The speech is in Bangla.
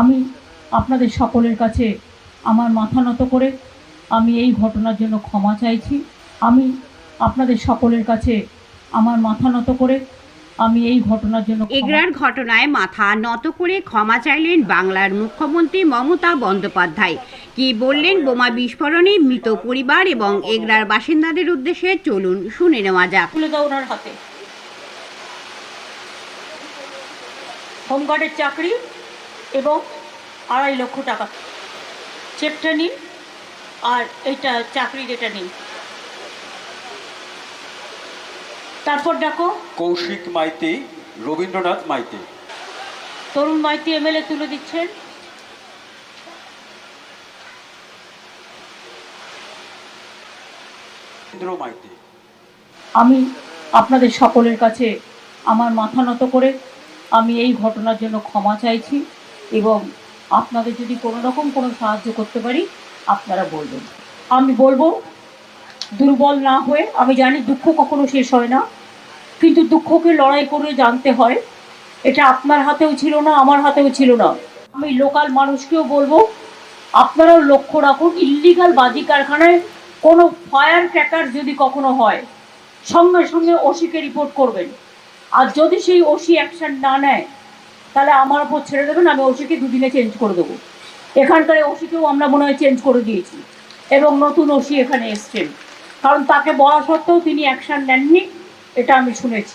আমি আপনাদের সকলের কাছে আমার মাথা নত করে আমি এই ঘটনার জন্য ক্ষমা চাইছি। আমি আপনাদের সকলের কাছে আমার মাথা নত করে আমি এই ঘটনার জন্য এগরার ঘটনায় মাথা নত করে ক্ষমা চাইলেন বাংলার মুখ্যমন্ত্রী মমতা বন্দ্যোপাধ্যায়। কি বললেন বোমা বিস্ফোরণে মৃত পরিবার এবং এগরার বাসিন্দাদের উদ্দেশ্যে চলুন শুনে নেওয়া যাক। তুলে দাও ওনার হাতে। হোমগার্ডের চাকরি? এবং আড়াই লক্ষ টাকা। চেকটা নিন আর এইটা চাকরি যেটা নিন। তারপর দেখো। কৌশিক মাইতি রবীন্দ্রনাথ মাইতি। তরুণ মাইতি এমএলএ তুলে দিচ্ছেন। মাইতি। আমি আপনাদের সকলের কাছে আমার মাথা নত করে আমি এই ঘটনার জন্য ক্ষমা চাইছি। এবং আপনাদের যদি কোনো রকম কোনো সাহায্য করতে পারি, আপনারা বলবেন। আমি বলব, দুর্বল না হয়ে, আমি জানি দুঃখ কখনো শেষ হয় না, কিন্তু দুঃখকে লড়াই করে জানতে হয়, এটা আপনার হাতেও ছিল না, আমার হাতেও ছিল না। আমি লোকাল মানুষকেও বলব, আপনারাও লক্ষ্য রাখুন ইল্লিগাল বাজি কারখানায় কোনো ফায়ার ক্র্যাকার যদি কখনো হয়, সঙ্গে সঙ্গে ওসিকে রিপোর্ট করবেন। আর যদি সেই ওসি অ্যাকশন না নেয় তাহলে আমার ওপর ছেড়ে দেবেন, আমি ওষুধকে দুদিনে চেঞ্জ করে দেবো। এখানকার ওষুধকেও আমরা মনে হয় চেঞ্জ করে দিয়েছি। এবং নতুন ওসি এখানে এসছেন কারণ তাকে বলা সত্ত্বেও তিনি অ্যাকশান নেননি, এটা আমি শুনেছি।